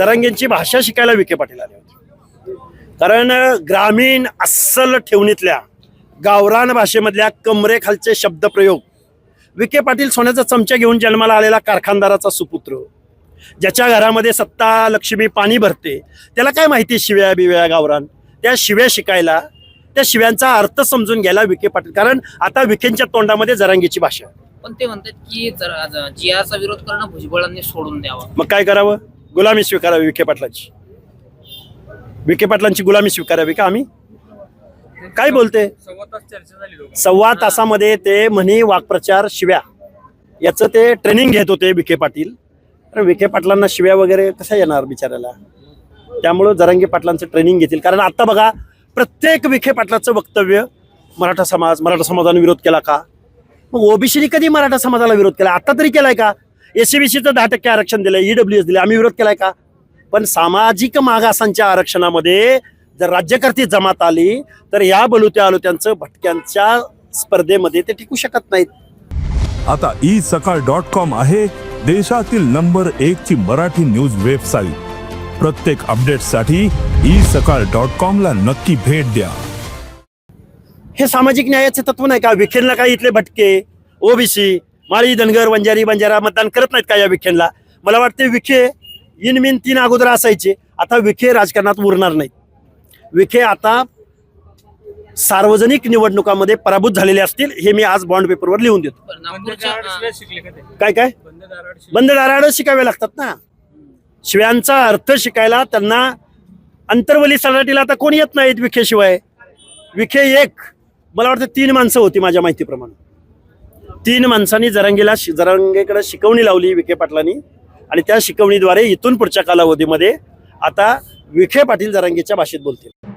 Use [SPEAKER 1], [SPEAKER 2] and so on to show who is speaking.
[SPEAKER 1] जरांगेंची भाषा शिकायला विखे पाटील आले होते. कारण ग्रामीण अस्सल ठेवणीतल्या गावरान भाषेमधल्या कमरेखालचे शब्दप्रयोग विखे पाटील सोन्याचा चमचा घेऊन जन्माला आलेला कारखानदाराचा सुपुत्र ज्याच्या घरामध्ये सत्ता लक्ष्मी पाणी भरते त्याला काय माहिती शिव्या बिव्या गावरान? त्या शिव्या शिकायला त्या शिव्यांचा अर्थ समजून घ्यायला विखे पाटील कारण आता विखेंच्या तोंडामध्ये जरांगीची भाषा.
[SPEAKER 2] पण ते म्हणतात की जर जियाचा विरोध करणं भुजबळांनी सोडून द्यावा.
[SPEAKER 1] मग काय करावं? गुलामी स्वीकारावी विखे पाटलांची. विखे पाटलांची गुलामी स्वीकारावी का आम्ही? काय बोलते? सव्वा तासामध्ये ते म्हणी वाक्प्रचार शिव्या. याचं ते ट्रेनिंग घेत होते विखे पाटील. तर विखे पाटलांना शिव्या वगैरे कसं येणार बिचारायला त्यामुळं जरांगी पाटलांचं ट्रेनिंग घेतील. कारण आता बघा प्रत्येक विखे पाटलाचं वक्तव्य मराठा समाज मराठा समाजाने विरोध केला का? मग ओबीसीने कधी मराठा समाजाला विरोध केला? आता तरी केलाय का? एसीबीसीचं दहा टक्के आरक्षण दिलंय ईडब्ल्यू एस दिले आम्ही विरोध केलाय का? पण सामाजिक मागासांच्या आरक्षणामध्ये जर राज्यकर्ती जमात आली तर या बलुत्या आलुत्यांचं भटक्यांच्या स्पर्धेमध्ये ते टिकू शकत नाहीत.
[SPEAKER 3] आता ई सकाळ डॉट कॉम आहे देशातील नंबर एक ची मराठी न्यूज वेबसाईट प्रत्येक अपडेटसाठी ई सकाळ डॉट कॉम ला नक्की भेट द्या.
[SPEAKER 1] हे सामाजिक न्यायाचे तत्व नाही का? विखेनला काय इथले भटके? ओबीसी माळी धनगर वंजारी बंजारा मतदान करत नाहीत का या विखेनला मला वाटते विखे इनमिन तीन अगोदर असायचे. आता विखे राजकारणात उरणार नाहीत. विखे आता सार्वजनिक निवडणुकामध्ये पराभूत झालेले असतील हे मी आज बॉन्ड पेपरवर लिहून देतो. काय काय? बंद दाराड शिकावे लागतात ना. शिव्यांचा अर्थ शिकायला त्यांना अंतर्वली सराटीला आता कोणी येत नाहीत विखेशिवाय? विखे एक. मला वाटतं तीन माणसं होती माझ्या माहितीप्रमाणे. तीन माणसांनी जरांगीला शि- जरांगेकडे शिकवणी लावली विखे पाटलांनी. आणि त्या शिकवणीद्वारे इथून पुढच्या कालावधीमध्ये आता विखे पाटील जरंगीच्या भाषेत बोलतील.